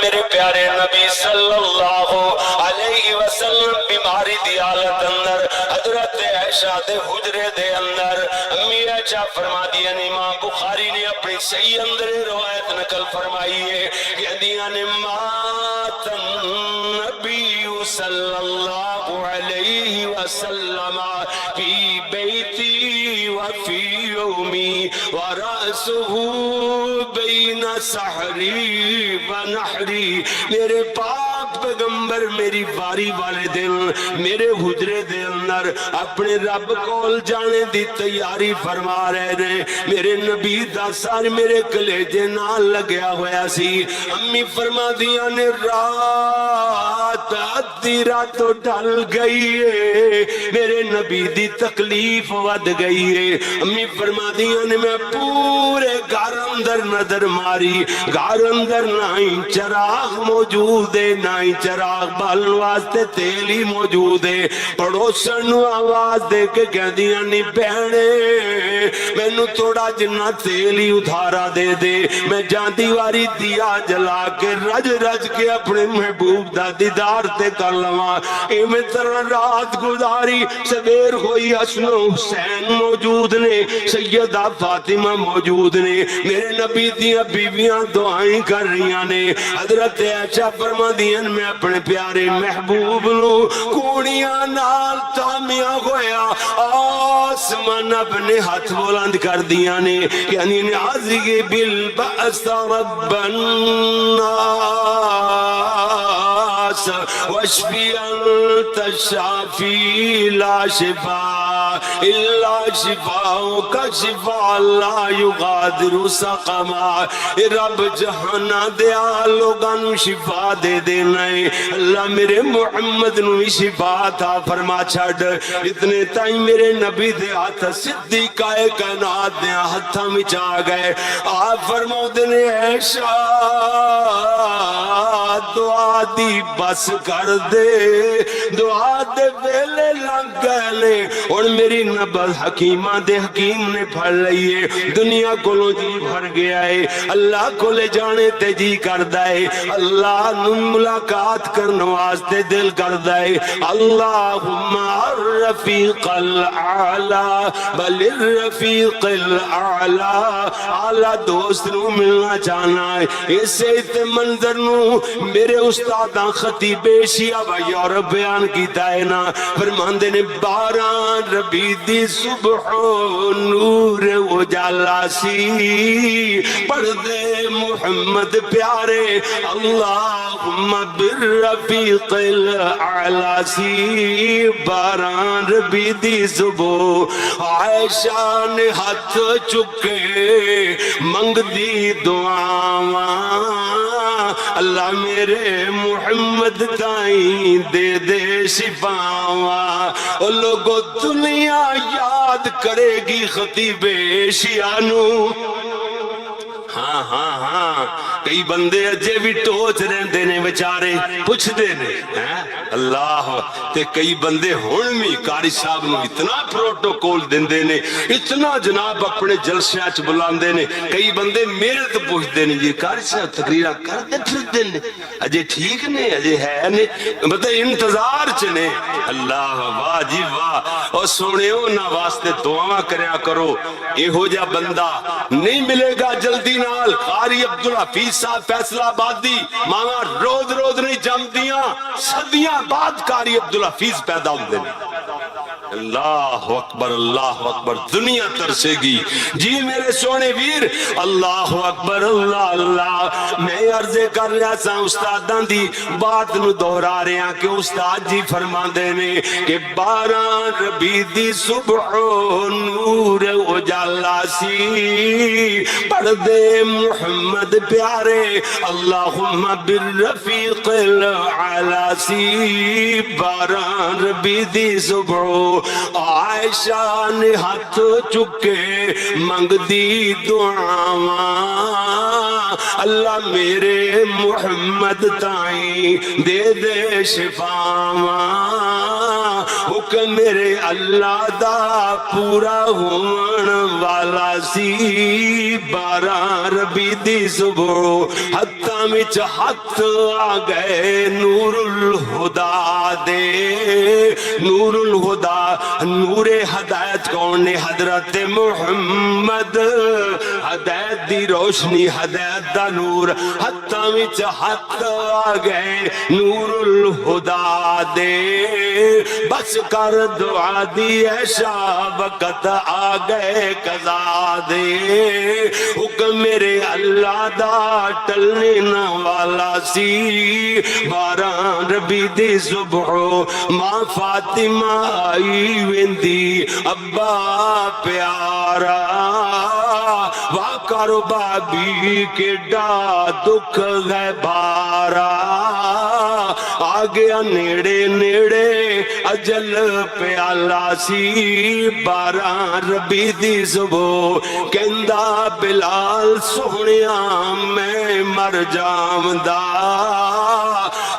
میرے پیارے نبی صلی اللہ علیہ وسلم بیماری دی حالت اندر حضرت عائشہ دے حجرے دے اندر امی عائشہ فرما دیا امام یعنی بخاری نے اپنی صحیح اندر روایت نقل فرمائی ہے۔ کہ دیا نے مات النبی صلی اللہ علیہ وسلم فی بیتی وفی یومی ورأسه بین سحری و نحری۔ میرے پاک پیغمبر میری باری والے دن میرے حجرے دے اندر اپنے رب کول جانے دی تیاری فرما رہے نے۔ میرے نبی دا سار میرے کلیجے نال لگیا ہویا سی۔ امی فرما دیا نے، رات ادھی رات تو ڈل گئی ہے میرے نبی دی تکلیف ود گئی ہے امی فرما دیا نے میں پورے گھر اندر نظر ماری گھر اندر نہ ہی چراغ موجود ہے نہ ہی چراغ بالن واسطے تیل ہی موجود ہے پڑوسن نو آواز دے کے کہندیاں نہیں بہنے مینوں تھوڑا جنہ تیل ہی ادھارا دے دے میں جاندی واری دیا جلا کے رج رج کے اپنے محبوب دیدار تے کر لواں۔ ایویں طرح رات گزاری سویر ہوئی حسن و حسین موجود نے، سیدہ فاطمہ موجود نے۔ میرے نبی دیاں بیویاں دعائیں کر رہیاں نے۔ حضرت عائشہ فرما دیاں میں اپنے پیارے محبوب نو کوڑیاں نال تامیاں ہویا۔ آسمان اپنے ہاتھ بلند کر دیاں نے۔ یعنی نازی بالبأس رب الناس واشفي أنت الشافي لا شفاء إلا شفاءك شفاء لا يغادر سقما۔ رب، جہانا دیا لوگاں نو شفا دے دینا ہے اللہ میرے محمد نو شفا تھا فرما چھڑ اتنے تائیں میرے نبی دے ہاتھ صدیقہ کائنات دے ہاتھاں میں چا گئے۔ آپ فرماؤ دنے ایشا دعا دی بس کر دے۔ دعا دے ویلے لنگ گئے اور میری نبض حکیمہ دے حکیم نے پھڑ لئیے دنیا کو لو جی بھر گیا ہے۔ اللہ کو لے جانے تے جی کر دائے اللہ نم ملاقات کرنے واسطے دل کر دائے اللہم الرفیق العالی بل الرفیق العالی اعلی دوست نو ملنا چاہنا ہے۔ اسے تے منظر نو میرے استاداں خطیب شیعہ و یورپ بیان کیتا ہے نا۔ فرماندے نے باران ربی دی صبح نور اجالا سی پڑھ دے محمد پیارے، اللہم بالرفیق الاعلا سی باران ربی دی صبح عائشہ نے ہاتھ چکے منگ دی دعاواں۔ اللہ میرے محمد تائیں دے دے شفاوا او لوگو دنیا یاد کرے گی خطیب شیانو۔ ہاں ہاں ہاں۔ کئی بندے اجے بھی ٹوچ رہندے نے بیچارے پوچھ دے نے ہیں؟ اللہ تے کئی بندے ہن بھی قاری صاحب نو اتنا پروٹوکول دیندے نے اتنا جناب اپنے جلسیاں چ بلاندے نے کئی بندے میرے تو پوچھ دے نے جی قاری صاحب تقریرا کردے پھردے نے اجے ٹھیک نے اجے ہے نے مطلب انتظار چ نے اللہ واہ جی واہ او سونےو نہ واسطے دعاواں کریا کرو ایہو جا بندہ نہیں ملے گا جلدی نال قاری عبدالحفیظ صاحب فیصلہ آبادی ماما روز روز نہیں جمدیاں صدیاں بعد کاری عبدالحفیظ پیدا ہوندے نے۔ اللہ اکبر اللہ اکبر، دنیا ترسے گی۔ جی میرے سونے ویر، اللہ اکبر، اللہ اللہ۔ میں عرضے کر رہا سا استاداں دی بات نو دہرا رہا کہ استاد جی فرما دے نے کہ بارہ ربی دی صبح نور اجالا سی۔ پڑھ دے محمد پیارے، اللہم بالرفیق العلا سی بارہ ربی دی صبح عائشہ نے ہاتھ چکے منگ دی دعاواں اللہ میرے محمد تائیں دے دے شفاواں حکم میرے اللہ دا پورا ہون والا سی بارہ ربی دی صبح حتی ہتھاں وچ ہاتھ آ گئے نور الہدا دے نور الہدا نور ہدایت کون نے حضرت محمد ہدایت دی روشنی، ہدایت دا نور۔ ہتھاں وچ ہاتھ آ گئے نور الہدا دے۔ بس کر دعا دی ایشا وقت آ گئے قضا دے۔ حکم میرے اللہ دا ٹلنے نہ والا سی۔ باران ربی دی صبح، ماں فاطمہ آئی ویندی۔ ابا پیارا واکر بابی کے ڈا دکھ گئے بارا آگیا نیڑے نیڑے، اجل پیالا سی، بارہ ربی دی زبو۔ کہندہ بلال، سونیا میں مر جام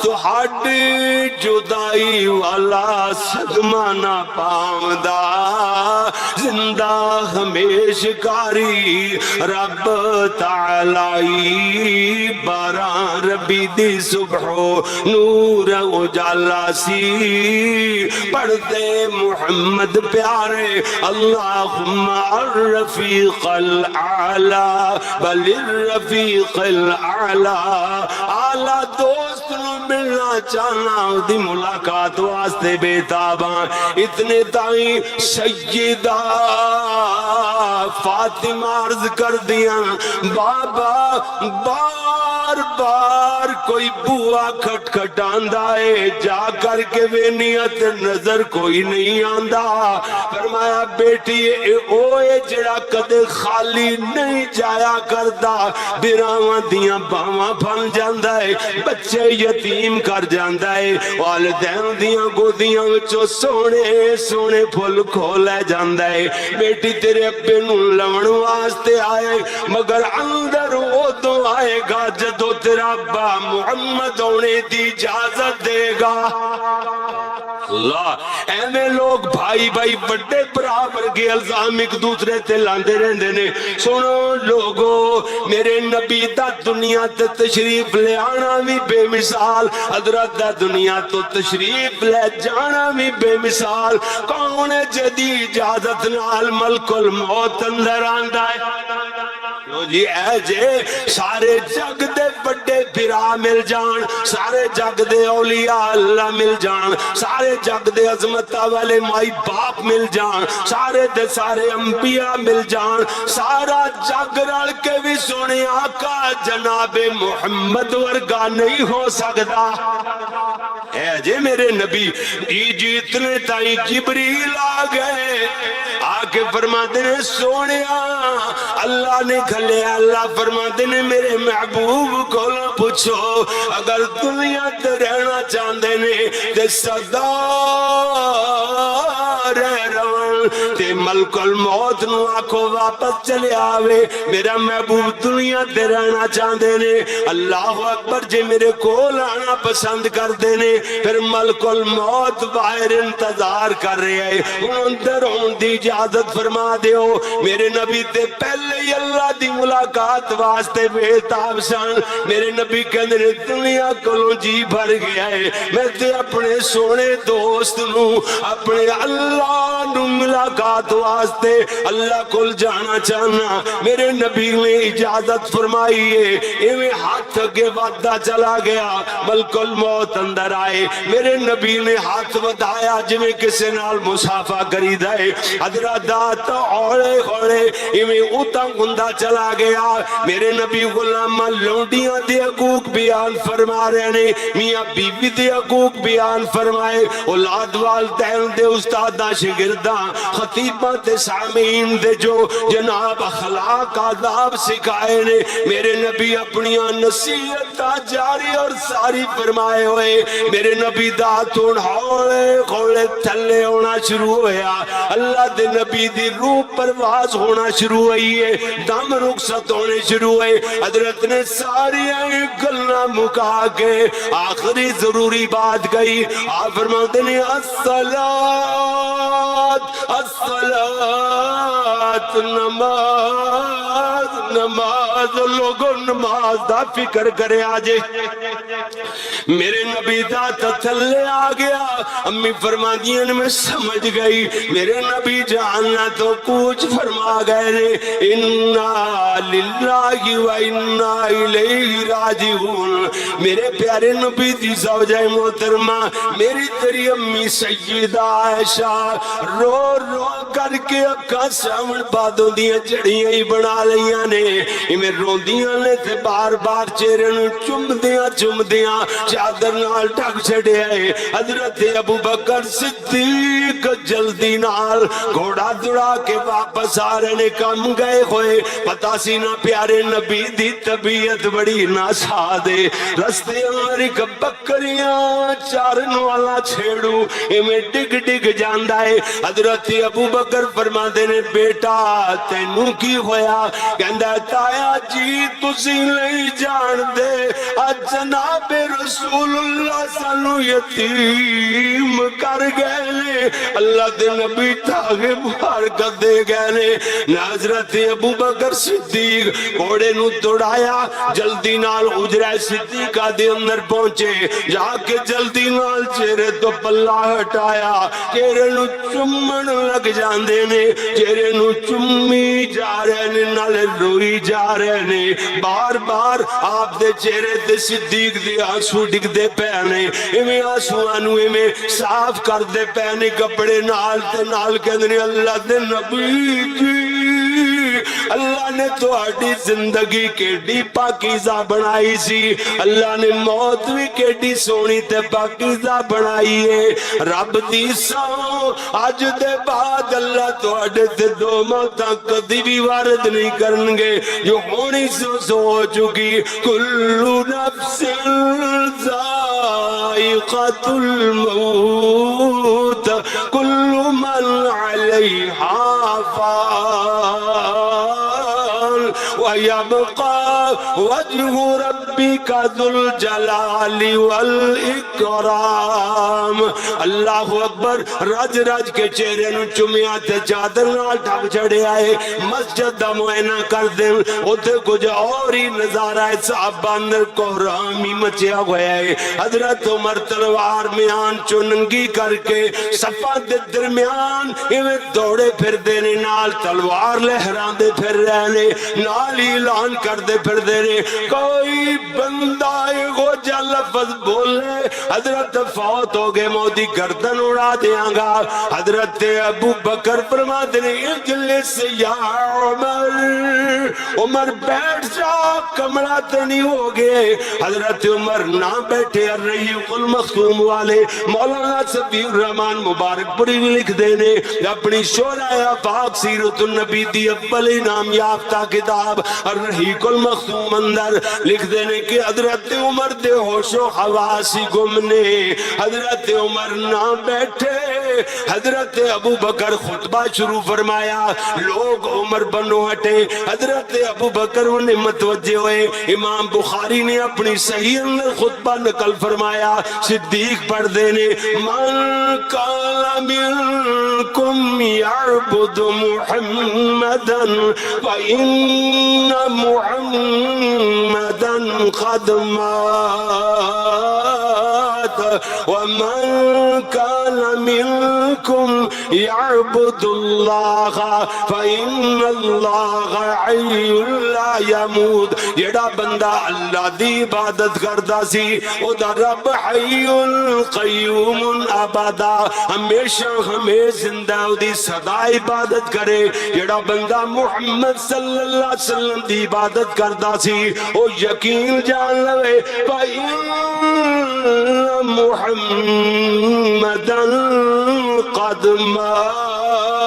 دا تو ہڈ جدائی والا صدمہ نہ پام زندہ ہمیش کاری رب تعالی بارہ ربی دی صبح نور اجالا سی پڑھتے محمد پیارے اللہم الرفیق العلا بل الرفیق العلا اعلی دوست چاہنا دی ملاقات واسطے بے تاباں۔ اتنے تائیں سیدہ فاطمہ عرض کر دیا بابا۔ بار بار کوئی بوا کھٹ کھٹ آندہ ہے۔ جا کر کے وینیت نظر کوئی نہیں آندہ فرمایا، بیٹی، اے اوے جڑا کدے خالی نہیں جایا کردا۔ بیراواں دیاں باواں پھن جاندا ہے، بچے یتیم کر جاندا ہے۔ والدین دیاں گودیاں وچوں سونے سونے پھل کھولے جاندا ہے۔ بیٹی، تیرے ابے نوں لون واسطے آئے، مگر اندر وہ تو آئے گا۔ جدو تیرا ابا محمد ہونے دی اجازت دے گا۔ اللہ، ایویں لوگ بھائی بھائی بڑے برابر کے الزام ایک دوسرے تے لاندے رہندے نے۔ سنو لوگو، میرے نبی دا دنیا تے تشریف لے آنا بھی بے مثال۔ حضرت دا دنیا تو تشریف لے جانا بھی بے مثال۔ کون جدی اجازت نال ملک الموت اندر آندا ہے؟ لو جی اے جے سارے جگ دے بڑے پھرا مل جان سارے جگ دے اولیاء اللہ مل جان سارے جگ دے عظمتہ والے مائی باپ مل جان سارے دے سارے انبیاء مل جان سارا جگ رل کے بھی سونے آقا جناب محمد ورگا نہیں ہو سکتا اے جے میرے نبی ای جی اتنے تائیں جبریل آ گئے آکے فرما دینے سونے اللہ نے کھلے اللہ فرما دینے میرے محبوب کو پوچھو، اگر دنیا تے رہنا چاندے نے، تے صدا رہ روان تے ملک الموت نو آکھو واپس چلے آوے، میرا محبوب دنیا تے رہنا چاندے نے، اللہ اکبر جے میرے کول آنا پسند کر دینے پھر ملک الموت باہر انتظار کر رہے ہیں ان اندر ہون دی اجازت فرما دیو، میرے نبی تے پہلے ہی اللہ دی ملاقات واسطے بے تاب سن۔ میرے نبی کہندے نے دنیا کولوں جی بھر گیا ہے۔ میں تے اپنے سونے دوست نو، اپنے اللہ نو ملاقات واسطے اللہ کول جانا چاہنا۔ میرے نبی نے اجازت فرمائی ہے۔ ایویں ہاتھ اگے وعدہ چلا گیا، ملک الموت اندر آئے۔ میرے نبی نے ہاتھ ودایا جویں کسے نال مسافہ کری دائے حضرت دات اوڑے اوڑے ایویں اوتا گندا چلا گیا۔ میرے نبی غلامہ لونڈیاں دے حقوق بیان فرما رہے نے۔ میاں بیوی دے حقوق بیان فرمائے۔ اولاد والدین دے استادہ شگردہ خطیبہ تے سامین دے جو جناب اخلاق، آداب سکھائے نے۔ میرے نبی اپنی نصیحت جاری اور ساری فرمائے ہوئے۔ میرے نبی دا تون ہولے کھولے تھلے ہونا شروع ہویا۔ اللہ دے نبی دی روح پرواز ہونا شروع ہوئی ہے۔ دم رخصت ہونے شروع ہوئے۔ حضرت نے ساری گلنا مکا کے آخری ضروری بات گئی آپ فرماتے ہیں السلام السلام نماز۔ نماز نماز، لوگوں نماز دا فکر کرے آجے۔ میرے نبی دا تتھلے آ گیا۔ امی فرما دیا میں سمجھ گئی۔ میرے نبی جاننا تو کچھ فرما گئے رے انا للہ و انا الیہ راجعون میرے پیارے نبی دی زوجہ محترمہ، میری تیری امی سیدہ عائشہ، رو رو کر کے اکا سامن بادوں دیا جڑیاں ہی بنا لیاں نے میں روندیاں نے تے بار بار چہرے نو چم دیاں چم دیاں چادر نال ٹک چھڑے آئے حضرت ابو بکر صدیق جلدی نال گھوڑا دڑا کے واپس آ رہے نے کم گئے ہوئے پتا سی نہ پیارے نبی دی طبیعت بڑی ناسا دے رستے ہماری بکریاں چارن والا چھیڑو میں ڈگ ڈگ جاندہ ہے حضرت ابو بکر فرما دینے بیٹا تینوں کی ہویا کہندہ تایا جی تسی نہیں جان دے آج جناب رسول اللہ سانو یتیم کر گئے نے اللہ دے نبی تاغے بھار کر دے گئے نے حضرت ابو بکر صدیق گھوڑے نو توڑایا جلدی نال اجرہ صدیقہ دے اندر پہنچے جا کے جلدی نال چہرے تو پلہ ہٹایا چہرے نو چمن لگ جاندے نے چہرے نو چمی جا رہے نے نالے روئی جا رہے نے۔ بار بار آپ دے چہرے تے صدیق دے آنسو ڈگ دے پہنے ایمیں آنسو آنو ایمیں صاف کر دے پہنے کپڑے نال تے نال کہنے اللہ دے نبی کی اللہ نے تو آٹی زندگی کیڑی پاکیزہ بنائی سی۔ اللہ نے موت بھی کیڑی سونی تے پاکیزہ بنائی ہے رب دی سو آج دے بعد اللہ تو آٹے تے دو موتاں کدی بھی وارد نہیں کرنگے جو ہونی سو سو ہو چکی کلو نفس ذائقت الموت کل من علیہا فان ويبقى وجه ربك ذو الجلال والإكرام. اللہ اکبر رج رج کے چہرے نو چمیا تے چادر نال ڈھک چڑھے آئے، مسجد دا معائنہ کر دیں اوتھے کچھ اور ہی نظارہ ہے صحابہ اندر کوہرامی مچیا ہوا ہے۔ حضرت عمر تلوار میان چننگی کر کے صفا دے درمیان ایویں دوڑے پھر دینے نال تلوار لہران دے پھر رہنے، نال ہی اعلان کر دے پھر دینے کوئی بندہ ایگو جا لفظ بولے، حضرت فوت ہو گئے، موتی گردن اڑا دیاں گا۔ حضرت ابو بکر فرما دینے اجلس یا عمر عمر بیٹھ جا کمڑا تنی ہو گئے۔ حضرت عمر نہ بیٹھے رہی قل مختوم والے، مولانا صفی الرحمن مبارک پوری لکھ دینے اپنی شورا پاک سیرت النبی دی اول نام یافتہ کتاب ار رہی قل مختوم اندر لکھ دینے کہ حضرت عمر دے ہوش و حواسی گمنے۔ حضرت عمر نہ بیٹھے۔ حضرت ابو بکر خطبہ شروع فرمایا۔ لوگ عمر بنو ہٹے۔ حضرت ابو بکر انہیں متوجہ ہوئے۔ امام بخاری نے اپنی صحیح اندر خطبہ نقل فرمایا۔ صدیق پڑھ دینے۔ من کالا منکم یعبد محمدن محمدا وإن محمدا قد مات ومن كان يعبد الله فإن الله حي لا يموت جڑا بندہ اللہ دی عبادت کردا سی او دا رب حی القیوم ابدا ہمیشہ ہمیں زندہ او دی صدا عبادت کرے جڑا بندہ محمد صلی اللہ علیہ وسلم دی عبادت کردا سی او یقین جان لوے فإن محمدا قد مات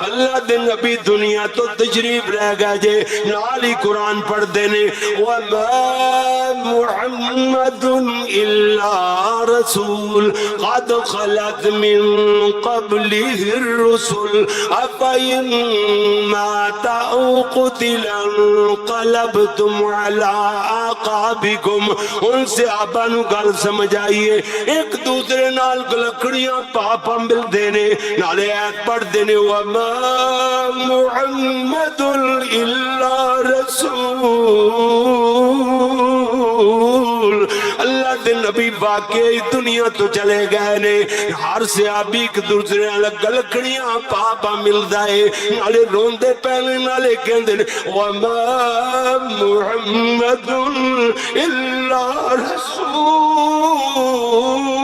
اللہ دے نبی دنیا تو تشریف رہ گئے جے، نال ہی قرآن پڑھ دینے وَمَا مُحَمَّدٌ إِلَّا رَسُولٌ، قَدْ خَلَتْ مِن قَبْلِهِ الرُّسُلُ۔ أَفَإِن مَاتَ أَوْ قُتِلَ انقلبتم عَلَىٰ آقَابِكُمْ۔ ان سے آبا نو گل سمجھ آئیے۔ ایک دوسرے نال گلکڑیاں پاپا مل دینے نالے ایت پڑھ دینے وَمَا مُحَمَّدٌ إِلَّا رَسُولٌ۔ اللہ دے نبی واقعی دنیا تو چلے گئے نے۔ ہر صحابی ایک دوسرے نال گلکڑیاں پاپا مل دائے نالے روندے پہنے نالے کہندے نے، وَمَا مُحَمَّدٌ إِلَّا رَسُولٌ۔